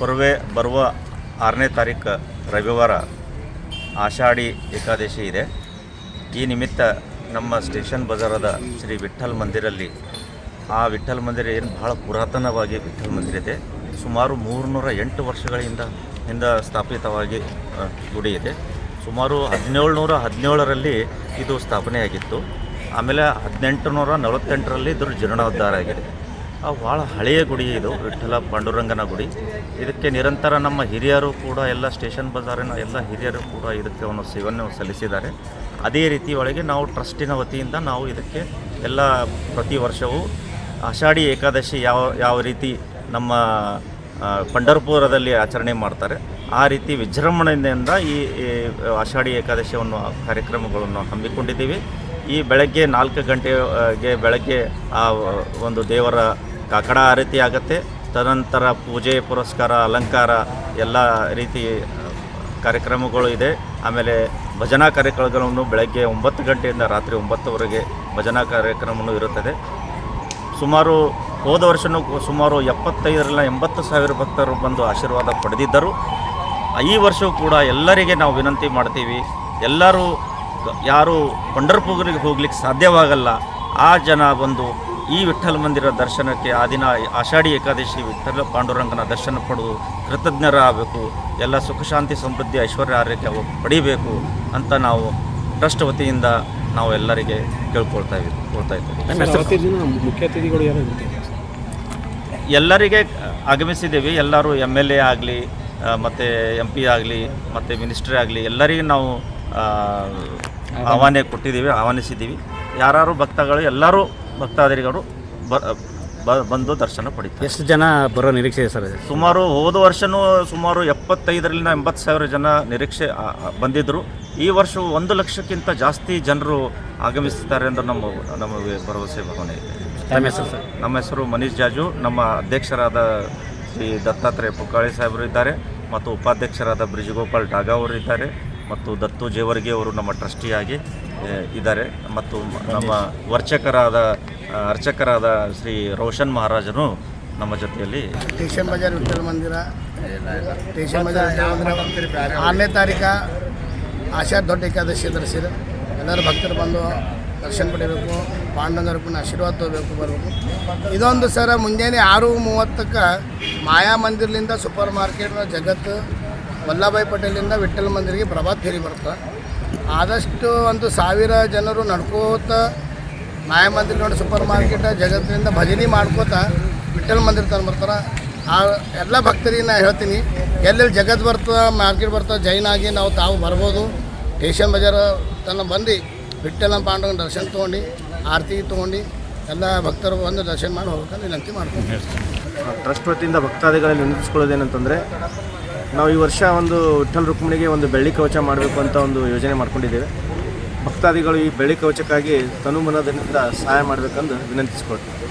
ಬರುವೆ ಬರುವ ಆರನೇ ತಾರೀಕು ರವಿವಾರ ಆಷಾಢಿ ಏಕಾದಶಿ ಇದೆ. ಈ ನಿಮಿತ್ತ ನಮ್ಮ ಸ್ಟೇಷನ್ ಬಜಾರದ ಶ್ರೀ ವಿಠ್ಠಲ್ ಮಂದಿರಲ್ಲಿ ಆ ವಿಠ್ಠಲ್ ಮಂದಿರ ಏನು ಬಹಳ ಪುರಾತನವಾಗಿ ವಿಠ್ಠಲ್ ಮಂದಿರ ಇದೆ. ಸುಮಾರು ಮೂರುನೂರ ಎಂಟು ವರ್ಷಗಳಿಂದ ಹಿಂದ ಸ್ಥಾಪಿತವಾಗಿ ಗುಡಿ ಇದೆ. ಸುಮಾರು ಹದಿನೇಳು ನೂರ ಹದಿನೇಳರಲ್ಲಿ ಇದು ಸ್ಥಾಪನೆಯಾಗಿತ್ತು. ಆಮೇಲೆ ಹದಿನೆಂಟು ನೂರ ನಲವತ್ತೆಂಟರಲ್ಲಿ ಇದ್ರ ಜೀರ್ಣೋದ್ಧಾರ ಆಗಿದೆ. ಭಾಳ ಹಳೆಯ ಗುಡಿ ಇದು ವಿಠಲ ಪಾಂಡುರಂಗನ ಗುಡಿ. ಇದಕ್ಕೆ ನಿರಂತರ ನಮ್ಮ ಹಿರಿಯರು ಕೂಡ ಎಲ್ಲ ಸ್ಟೇಷನ್ ಬಜಾರಿನ ಎಲ್ಲ ಹಿರಿಯರು ಕೂಡ ಇದಕ್ಕೆ ಒಂದು ಸೇವೆಯನ್ನು ಸಲ್ಲಿಸಿದ್ದಾರೆ. ಅದೇ ರೀತಿ ಒಳಗೆ ನಾವು ಟ್ರಸ್ಟಿನ ವತಿಯಿಂದ ನಾವು ಇದಕ್ಕೆ ಎಲ್ಲ ಪ್ರತಿ ವರ್ಷವೂ ಆಷಾಢಿ ಏಕಾದಶಿ ಯಾವ ಯಾವ ರೀತಿ ನಮ್ಮ ಪಂಡರ್ಪುರದಲ್ಲಿ ಆಚರಣೆ ಮಾಡ್ತಾರೆ. ಆ ರೀತಿ ವಿಜೃಂಭಣೆಯಿಂದ ಈ ಆಷಾಢಿ ಏಕಾದಶಿಯನ್ನು ಕಾರ್ಯಕ್ರಮಗಳನ್ನು ಹಮ್ಮಿಕೊಂಡಿದ್ದೀವಿ. ಈ ಬೆಳಗ್ಗೆ ನಾಲ್ಕು ಗಂಟೆಗೆ ಬೆಳಗ್ಗೆ ಆ ಒಂದು ದೇವರ ಕಾಕಡ ಆರತಿ ಆಗುತ್ತೆ. ತದನಂತರ ಪೂಜೆ, ಪುರಸ್ಕಾರ, ಅಲಂಕಾರ ಎಲ್ಲ ರೀತಿ ಕಾರ್ಯಕ್ರಮಗಳು ಇದೆ. ಆಮೇಲೆ ಭಜನಾ ಕಾರ್ಯಕ್ರಮಗಳನ್ನು ಬೆಳಗ್ಗೆ ಒಂಬತ್ತು ಗಂಟೆಯಿಂದ ರಾತ್ರಿ ಒಂಬತ್ತುವರೆಗೆ ಭಜನಾ ಕಾರ್ಯಕ್ರಮವೂ ಇರುತ್ತದೆ. ಸುಮಾರು ಹೋದ ವರ್ಷವೂ ಸುಮಾರು ಎಪ್ಪತ್ತೈದರಿಂದ ಎಂಬತ್ತು ಸಾವಿರ ಭಕ್ತರು ಬಂದು ಆಶೀರ್ವಾದ ಪಡೆದಿದ್ದರು. ಈ ವರ್ಷವೂ ಕೂಡ ಎಲ್ಲರಿಗೆ ನಾವು ವಿನಂತಿ ಮಾಡ್ತೀವಿ. ಎಲ್ಲರೂ ಯಾರು ಪಂಡರ್ಪುರಿಗೆ ಹೋಗ್ಲಿಕ್ಕೆ ಸಾಧ್ಯವಾಗಲ್ಲ. ಆ ಜನ ಬಂದು ಈ ವಿಠ್ಠಲ ಮಂದಿರ ದರ್ಶನಕ್ಕೆ ಆ ದಿನ ಆಷಾಢಿ ಏಕಾದಶಿ ವಿಠ್ಠಲ ಪಾಂಡುರಂಗನ ದರ್ಶನ ಪಡೆದು ಕೃತಜ್ಞರಾಗಬೇಕು ಎಲ್ಲ ಸುಖ ಶಾಂತಿ ಸಮೃದ್ಧಿ ಐಶ್ವರ್ಯ ಆರೋಗ್ಯ ಅವು ಪಡಿಬೇಕು ಅಂತ ನಾವು ಟ್ರಸ್ಟ್ ವತಿಯಿಂದ ನಾವು ಎಲ್ಲರಿಗೆ ಕೇಳ್ಕೊಳ್ತಾ ಇದ್ದೀವಿ. ಕೊಡ್ತಾ ಇದ್ದೀವಿ ಎಲ್ಲರಿಗೆ ಆಗಮಿಸಿದ್ದೀವಿ ಎಲ್ಲರೂ ಎಂ ಎಲ್ ಎ ಆಗಲಿ ಮತ್ತು ಎಂ ಪಿ ಆಗಲಿ ಮತ್ತು ಮಿನಿಸ್ಟ್ರಿ ಆಗಲಿ ಎಲ್ಲರಿಗೂ ನಾವು ಆ, ಆಹ್ವಾನ. ಕೊಟ್ಟಿದ್ದೀವಿ ಆಹ್ವಾನಿಸಿದ್ದೀವಿ. ಯಾರು ಭಕ್ತಗಳು ಎಲ್ಲರೂ ಭಕ್ತಾದಿಗಳು ಬಂದು ದರ್ಶನ ಪಡಿತಾರೆ. ಎಷ್ಟು ಜನ ಬರೋ ನಿರೀಕ್ಷೆ ಇದೆ? ಸರ್ ಸುಮಾರು ಹೋದ ವರ್ಷವೂ ಸುಮಾರು ಎಪ್ಪತ್ತೈದರಿಂದ ಎಂಬತ್ತು ಸಾವಿರ ಜನ ನಿರೀಕ್ಷೆ ಬಂದಿದ್ದರು ಈ ವರ್ಷ ಒಂದು ಲಕ್ಷಕ್ಕಿಂತ ಜಾಸ್ತಿ ಜನರು ಆಗಮಿಸುತ್ತಾರೆ ಎಂದು ನಮ್ಮ ನಮಗೆ ಭರವಸೆ ಭಾವನೆ ಇದೆ. ನಮ್ಮ ಹೆಸರು ಸರ್? ನಮ್ಮ ಹೆಸರು ಮನೀಶ್ ಜಾಜು. ನಮ್ಮ ಅಧ್ಯಕ್ಷರಾದ ಶ್ರೀ ದತ್ತಾತ್ರೇಯ ಪುಕ್ಕಾಳಿ ಸಾಹೇಬರು ಇದ್ದಾರೆ ಮತ್ತು ಉಪಾಧ್ಯಕ್ಷರಾದ ಬ್ರಿಜಗೋಪಾಲ್ ಡಾಗಾ ಅವರು ಇದ್ದಾರೆ ಮತ್ತು ದತ್ತು ಜೇವರ್ಗಿ ಅವರು ನಮ್ಮ ಟ್ರಸ್ಟಿಯಾಗಿ ಇದ್ದಾರೆ. ಮತ್ತು ನಮ್ಮ ವರ್ಚಕರಾದ ಅರ್ಚಕರಾದ ಶ್ರೀ ರೋಷನ್ ಮಹಾರಾಜನು ನಮ್ಮ ಜೊತೆಯಲ್ಲಿ ಸ್ಟೇಷನ್ ಬಜಾರ್ ವಿಠ್ಠಲ ಮಂದಿರ. ಸ್ಟೇಷನ್ ಬಜಾರ್ ಆರನೇ ತಾರೀಕು ಆಷಾಢ ದೊಡ್ಡ ಏಕಾದಶಿ ದರ್ಶಿರು ಎಲ್ಲರೂ ಭಕ್ತರು ಬಂದು ದರ್ಶನ ಪಡಿಬೇಕು ಪಾಂಡಂಗರಪ್ಪನ ಆಶೀರ್ವಾದ ತಗೋಬೇಕು ಬರಬೇಕು. ಇದೊಂದು ಸರ ಮುಂಜಾನೆ ಆರು ಮೂವತ್ತಕ್ಕೆ ಮಾಯಾ ಮಂದಿರ್ಲಿಂದ ಸೂಪರ್ ಮಾರ್ಕೆಟ್ನ ಜಗತ್ತು ವಲ್ಲಭಾಯಿ ಪಟೇಲಿಂದ ವಿಠ್ಠಲ ಮಂದಿರಿಗೆ ಪ್ರಭಾತ್ ಫೇರಿ ಬರ್ತದೆ ಆದಷ್ಟು ಒಂದು ಸಾವಿರ ಜನರು ನಡ್ಕೋತ ಮಾಯಾ ಮಂದಿರ ನೋಡಿ ಸೂಪರ್ ಮಾರ್ಕೆಟ್, ಜಗತ್ತಿನಿಂದ ಭಜನೆ ಮಾಡ್ಕೋತ ವಿಠಲ್ ಮಂದಿರ ತಂದು ಬರ್ತಾರೆ. ಆ ಎಲ್ಲ ಭಕ್ತರಿಗೆ ನಾ ಹೇಳ್ತೀನಿ, ಎಲ್ಲೆಲ್ಲಿ ಜಗತ್ ಬರ್ತದೆ ಮಾರ್ಕೆಟ್ ಬರ್ತದೆ ಜೈನ್ ಆಗಿ ನಾವು ತಾವು ಬರ್ಬೋದು. ಟೇಷನ್ ಬಜಾರ್ ತನ್ನ ಬಂದು ವಿಠ್ಠಲ ಪಾಂಡವನ ದರ್ಶನ ತೊಗೊಂಡು, ಆರತಿ ತೊಗೊಂಡು, ಎಲ್ಲ ಭಕ್ತರು ಬಂದು ದರ್ಶನ ಮಾಡಿ ಹೋಗ್ಬೇಕಂತ ವಿನಂತಿ ಮಾಡ್ತೀನಿ ಟ್ರಸ್ಟ್ ವತಿಯಿಂದ ಭಕ್ತಾದಿಗಳಲ್ಲಿ ವಿನಂತಿಸ್ಕೊಳ್ಳೋದೇನಂತಂದರೆ ನಾವು ಈ ವರ್ಷ ಒಂದು ವಿಠಲ್ ರುಕ್ಮಿಣಿಗೆ ಒಂದು ಬೆಳ್ಳಿ ಕವಚ ಮಾಡಬೇಕು ಅಂತ ಒಂದು ಯೋಜನೆ ಮಾಡ್ಕೊಂಡಿದ್ದೇವೆ. ಭಕ್ತಾದಿಗಳು ಈ ಬೆಳ್ಳಿ ಕವಚಕ್ಕಾಗಿ ತನುಮನದಿಂದ ಸಹಾಯ ಮಾಡಬೇಕೆಂದು ವಿನಂತಿಸ್ಕೊಳ್ತೀವಿ